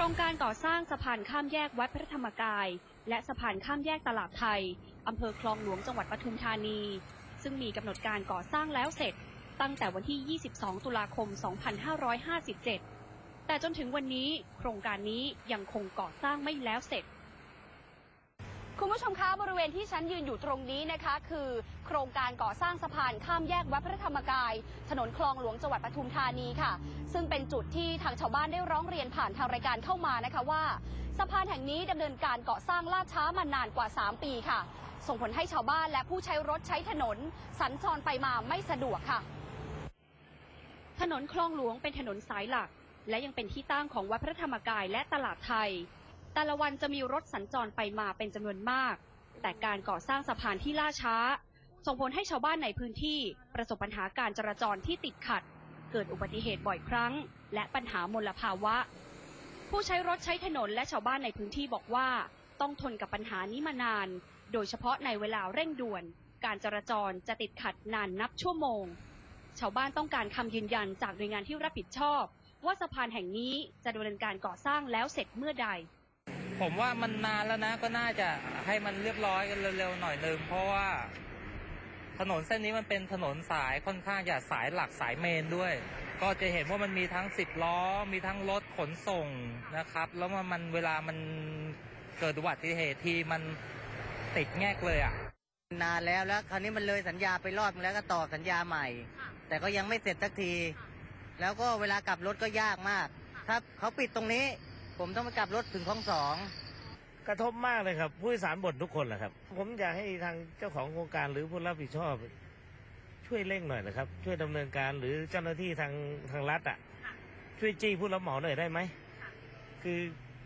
รงการก่อสร้างสะพานข้ามแยกวัดพระธรรมกาย และสะพานข้ามแยกตลาดไทย อำเภอคลองหลวงจังหวัดปทุมธานี ซึ่งมีกำหนดการก่อสร้างแล้วเสร็จ ตั้งแต่วันที่ 22 ตุลาคม 2557 แต่จนถึงวันนี้โครงการนี้ยังคงก่อสร้างไม่แล้วเสร็จ คุณผู้ชมคะบริเวณที่ฉันยืนอยู่ตรงนี้นะคะ คือโครงการก่อสร้างสะพานข้ามแยกวัดพระธรรมกาย ถนนคลองหลวงจังหวัดปทุมธานีค่ะ ซึ่งเป็นจุดที่ทางชาวบ้านได้ร้องเรียนผ่านทางรายการเข้ามานะคะว่า สะพานแห่งนี้ดำเนินการก่อสร้างล่าช้ามานานกว่า 3 ปีค่ะ ส่งผลให้ชาวบ้านและผู้ใช้รถใช้ถนน สัญจรไปมาไม่สะดวกค่ะ ถนนคลองหลวงเป็นถนนสายหลัก และยังเป็นที่ตั้งของวัดพระธรรมกายและตลาดไทย แต่ละวันจะมีรถสัญจรไปมาเป็นจำนวนมาก แต่การก่อสร้างสะพานที่ล่าช้า ส่งผลให้ชาวบ้านในพื้นที่ประสบปัญหาการจราจรที่ติดขัด เกิดอุบัติเหตุบ่อยครั้ง และปัญหามลภาวะ ผู้ใช้รถใช้ถนนและชาวบ้านในพื้นที่บอกว่า ต้องทนกับปัญหานี้มานาน โดยเฉพาะในเวลาเร่งด่วน การจราจรจะติดขัดนานนับชั่วโมง ชาวบ้านต้องการคำยืนยันจากหน่วยงานที่รับผิดชอบ ว่าสะพานแห่งนี้จะดำเนินการก่อสร้างแล้วเสร็จเมื่อใด ผมว่ามันนานแล้วนะก็น่าจะให้มันเรียบร้อยกันเร็วๆหน่อยนึงเพราะว่าถนนเส้นนี้มันเป็นถนนสายค่อนข้างจะสายหลักสายเมนด้วย ก็จะเห็นว่ามันมีทั้งสิบล้อ มีทั้งรถขนส่งนะครับ แล้วมันเวลามันเกิดอุบัติเหตุทีมันติดแงกเลยอะนานแล้วแล้วคราวนี้มันเลยสัญญาไปรอบแล้วก็ต่อสัญญาใหม่ แต่ก็ยังไม่เสร็จสักที แล้วก็เวลากลับรถก็ยากมาก ถ้าเขาปิดตรงนี้ ผมต้องไปกลับรถถึงคลองสองกระทบมากเลยครับ ผู้โดยสารบ่นทุกคนแหละครับ ผมอยากให้ทางเจ้าของโครงการหรือผู้รับผิดชอบ ช่วยเร่งหน่อยนะครับ ช่วยดำเนินการหรือเจ้าหน้าที่ทางทางรัฐอะ ช่วยจี้ผู้รับเหมาหน่อยได้ไหมคือ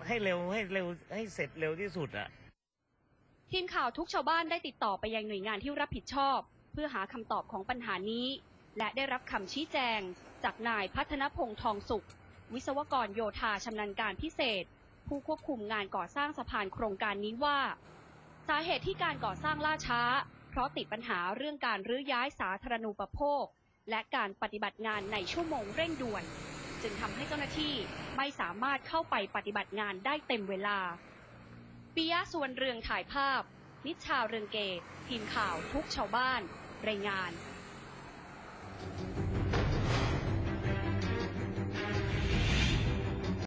ให้เร็วให้เร็วให้เสร็จเร็วที่สุดอะ ทีมข่าวทุกชาวบ้านได้ติดต่อไปยังหน่วยงานที่รับผิดชอบ เพื่อหาคำตอบของปัญหานี้ และได้รับคำชี้แจง จากนายพัฒนพงษ์ทองสุข วิศวกรโยธาชำนาญการพิเศษ ผู้ควบคุมงานก่อสร้างสะพานโครงการนี้ว่า สาเหตุที่การก่อสร้างล่าช้า เพราะติดปัญหาเรื่องการรื้อย้ายสาธารณูปโภค และการปฏิบัติงานในชั่วโมงเร่งด่วน จึงทำให้เจ้าหน้าที่ไม่สามารถเข้าไปปฏิบัติงานได้เต็มเวลาปิยะส่วนเรืองถ่ายภาพ นิชชาเรืองเกต ทีมข่าวทุกชาวบ้าน รายงาน